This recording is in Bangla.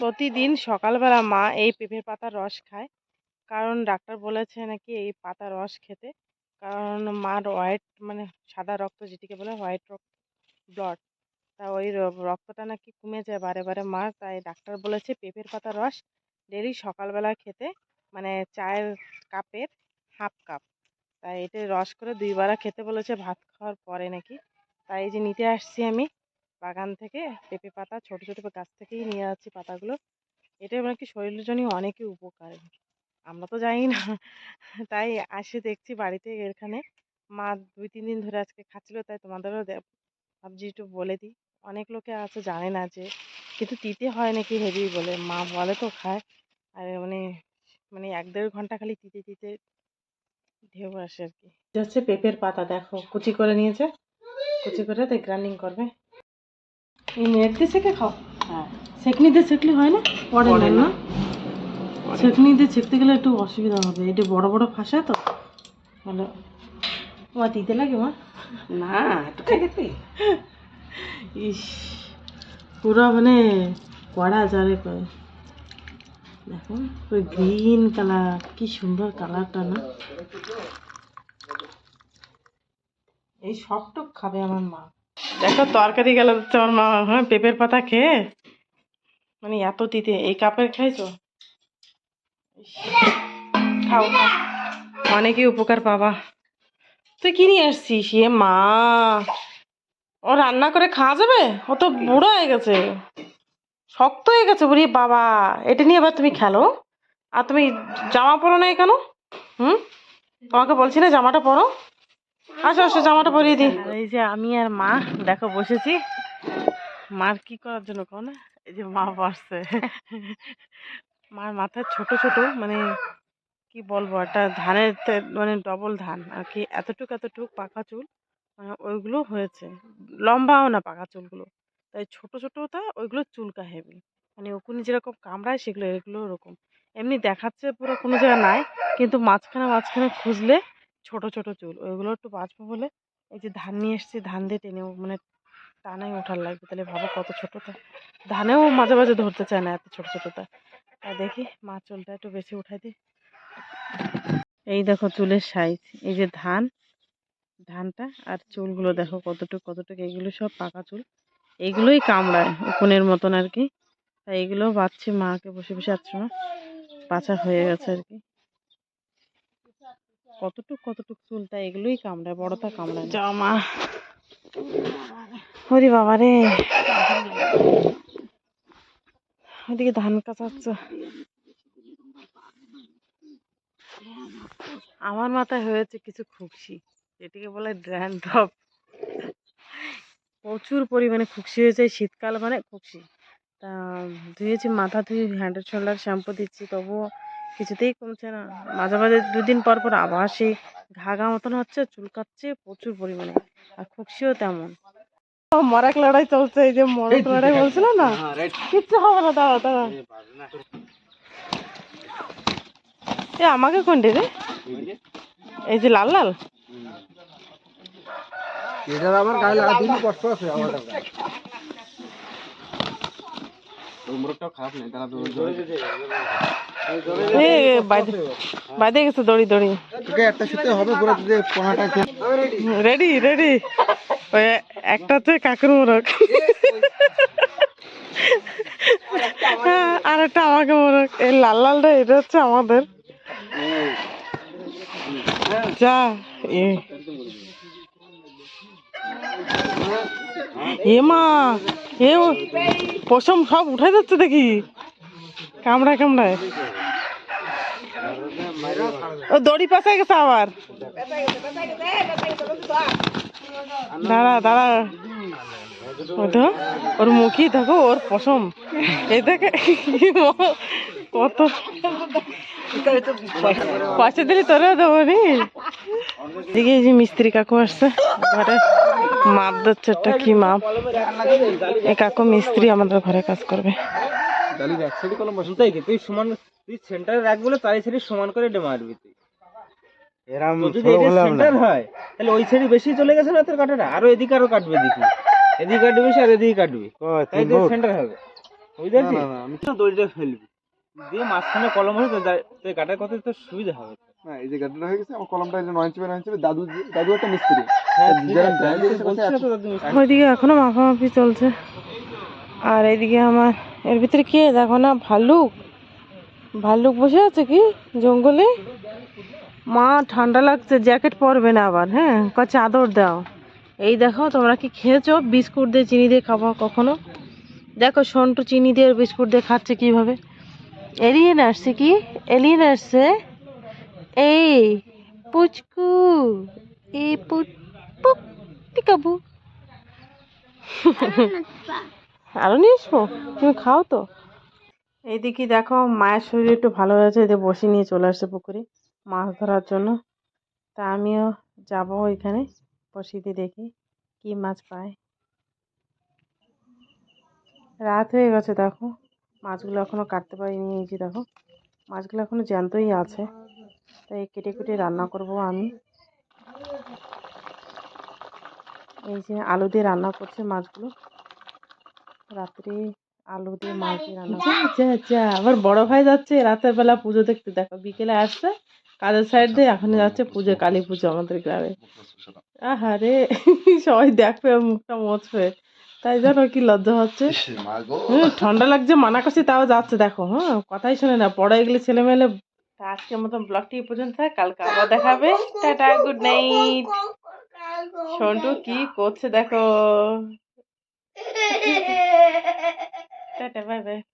প্রতিদিন সকালবেলা মা এই পেঁপের পাতার রস খায়। কারণ ডাক্তার বলেছে নাকি এই পাতার রস খেতে। কারণ মার হোয়াইট মানে সাদা রক্ত যেটিকে বলে হোয়াইট রক্ত ব্লাড তা ওই রক্তটা নাকি কমে যায় বারে বারে মার তাই ডাক্তার বলেছে পেঁপের পাতার রস ডেলি সকালবেলা খেতে মানে চায়ের কাপের হাফ কাপ তাই এটা রস করে দুইবার খেতে বলেছে, ভাত খাওয়ার পরে নাকি। তাই এই যে নিতে আসছি আমি বাগান থেকে পেঁপে পাতা, ছোট ছোট গাছ থেকেই নিয়ে যাচ্ছি পাতাগুলো। এটা নাকি শরীরের জন্য অনেকই উপকার। আমরা তো জানি না। তাই আসে দেখছি বাড়িতে এখানে। মা দুই, তিন দিন ধরে আজকে খাচ্ছিল, তাই তোমাদেরও ভাবছি একটু বলে দিই। অনেক লোকে আছে জানে না যে, কিন্তু তিতে হয় নাকি হেভি বলে। মা বলে তো খায়। আর মানে মানে এক দেড় ঘণ্টা খালি তিতে তিতে ঢেউ আসে আর কি। হচ্ছে পেঁপের পাতা, দেখো। কুচি করে নিয়েছে। কুচি করে তাই গ্রাইন্ডিং করবে। দিয়ে সেকে খাও? হ্যাঁ। সেকনি দিয়ে সেকলে হয় না? পড়ে না না। সেকনি দিয়ে ছেঁকতে গেলে একটু অসুবিধা হবে। এটা বড় বড় ফাঁসা তো। মানে মা দিতে লাগে মা? না একটু খাই ইস পুরো মানে কড়া যারে কয় দেখো ওই গ্রিন কালার কি সুন্দর কালারটা না? এই সবটুক খাবে আমার মা। দেখো তরকারি গেল তো আমার মা হ্যাঁ পেঁপের পাতা খেয়ে। মানে এত দিতে এই কাপের খাইছো? খাও। অনেকই উপকার পাবা। তুই কি নিয়ে আসছিস? এ মা, ও রান্না করে খাওয়া যাবে? ও তো বুড়ো হয়ে গেছে। শক্ত হয়ে গেছে বুড়ি, বাবা। এটা নিয়ে আবার তুমি খেলো? আর তুমি জামা পরো না কেন হুম? তোমাকে বলছি না জামাটা পরো? আসো আসো, জামাটা পরিয়ে দিই। এই যে আমি আর মা, দেখো বসেছি। মার কি করার জন্য কো না? এই যে মা বসছে। মার মাথায় ছোট ছোট মানে কি বলব, একটা ধানের মানে ডবল ধান। আর কি এতটুক এতটুক পাকা চুল মানে ওইগুলো হয়েছে। লম্বাও না পাকা চুলগুলো। তাই ছোট, ছোটটা ওইগুলো চুলকা হেভি মানে ওকুনি যেরকম কামড়ায় সেগুলো, এগুলো ওরকম। এমনি দেখাচ্ছে পুরো কোনো জায়গা নাই, কিন্তু মাঝখানে মাঝখানে খুঁজলে ছোট ছোট চুল। ওইগুলো একটু বাঁচবো বলে এই যে ধান নিয়ে এসেছি, ধান দিয়ে টেনে মানে টানাই ওঠার লাগবে। তাহলে ভাবো কত ছোটটা ধানেও মাঝে মাঝে ধরতে চায় না এত ছোট ছোটটা তা। দেখি মা চুলটা একটু বেশি উঠাই দিই। এই দেখো চুলের সাইজ এই যে ধান, ধানটা আর চুলগুলো দেখো কতটুকু কতটুকু, এগুলো সব পাকা চুল। এইগুলোই কামড়ায় উকুনের মতন আর কি। তাই এগুলো বাচ্ছি, মাকে বসে বসে আসছে না বাছা হয়ে গেছে আর কি। কতটুক কতটুক চুলটা এগুলোই কামড়ায় বড়টা কামড়ায় যা মা ওরে বাবা রে। ওদিকে ধান কাচাচ্ছে। আমার মাথায় হয়েছে কিছু খুকসি এটিকে বলে ড্র্যান্ড্রপ প্রচুর পরিমাণে খুকসি হয়েছে শীতকাল মানে খুকসি। তা ধুয়েছি মাথা ধুয়ে হ্যান্ড শোল্ডার শ্যাম্পু দিচ্ছি তবুও কিছুতেই কমছে না। মাঝে মাঝে দুদিন পর পর আবার সেই ঘা ঘা মতন হচ্ছে চুলকাচ্ছে প্রচুর পরিমাণে। আর খুকসিও তেমন। মরাক লড়াই চলছে এই যে মরাক লড়াই বলছিল না? কিচ্ছু হবে না দাঁড়া দাঁড়া এ আমাকে কোনটি রে? এই যে লাল লাল। এটা আমার গায়ে লাগা দিন কষ্ট আছে আমার এ বাইদে বাইদে গেছে দড়ি দড়ি। তোকে একটা সাথে হবে পুরো যদি পোনাটা রেডি রেডি। ওই একটাতে কাকুর মোরক হ্যাঁ, আর একটা আমাকে মোরক এই লাল লালটা এটা হচ্ছে আমাদের। যা এ মা এ ও পশম সব উঠে যাচ্ছে দেখি। কামড়ায় কামড়ায়। দড়ি পাশে গেছে আবার। দাঁড়া দাঁড়া। ওই ওর মুখই দেখো, ওর পশম। এই দেখে কত পয়সা দিলে তোরা দেবো নি? এদিকে যে মিস্ত্রি কাকু আসছে, ঘরে মাপ দিচ্ছে একটা কি মাপ? এই কাকু মিস্ত্রি আমাদের ঘরে কাজ করবে? তুই সমান তুই সেন্টারে রাখ বলে চারি সাইডে সমান করে ডে মারবি তুই। এরম যদি এটা সেন্টার হয় তাহলে ওই সাইডে বেশি চলে গেছে না তোর কাটাটা? আরও এদিকে আরও কাটবে দেখি। এদিকে কাটবি আর এদিকে কাটবি। তাই তো সেন্টার হবে। বুঝতে পারছিস? আমি- তো দড়িটা ফেলবি। দিয়ে মাঝখানে কলম হলে তো যা- কাটার কথা তো সুবিধা হবে। না এই যে গাড়িটা হয়ে গেছে আমার কলমটা যে নয় ইঞ্চি নয় ইঞ্চি দাদু দাদু একটা মিস্ত্রি। হ্যাঁ। ওইদিকে এখনও মাখামাখি চলছে। আর এইদিকে আমার এর ভিতরে কে? দেখো না ভাল্লুক। ভাল্লুক বসে আছে কি? জঙ্গলে? মা ঠান্ডা লাগছে জ্যাকেট পরবে না আবার হ্যাঁ? ক চাদর দাও। এই দেখো তোমরা কি খেয়েছো? বিস্কুট দিয়ে চিনি দিয়ে খাব কখনো? দেখো সন্টু চিনি দিয়ে বিস্কুট দিয়ে খাচ্ছে কীভাবে? এলিয়েন আসছে কি? এলিয়েন আসছে? এই পুচকু। এই পিকাবু আরও নিয়ে আসব? তুমি খাও তো। এইদিকে দেখো, মায়ের শরীর একটু ভালো হয়েছে এদের বসে নিয়ে চলে আসছে পুকুরে মাছ ধরার জন্য। তা আমিও যাব ওইখানে বসিতে দেখি কি মাছ পায়। রাত হয়ে গেছে দেখো, মাছগুলো এখনও কাটতে পারিনি, এই যে দেখো, মাছগুলো এখনও জ্যান্তই আছে। তাই কেটে কেটে রান্না করব আমি। এই যে আলু দিয়ে রান্না করছে মাছগুলো। রাত্রে আলু দিয়ে মাছ দিয়ে রান্না যা যা আবার বড় ভাই যাচ্ছে রাতের বেলা পুজো দেখতে। দেখো বিকেলে আসছে কাজের সাইড দিয়ে এখন যাচ্ছে পুজো কালী পুজো আমাদের গ্রামে। আহারে সবাই দেখবে মুখটা মুছবে তাই জানো কি লজ্জা হচ্ছে? হুম, ঠান্ডা লাগছে মানা করছি তাও যাচ্ছে। দেখো হ্যাঁ কথাই শোনে না। পড়ে গেলে ছেলে মেলে আজকের মতন ব্লগটি পর্যন্ত থাক, কালকে আবার দেখাবে। টাটা গুড নাইট সন্টু কি করছে দেখো? Bye bye.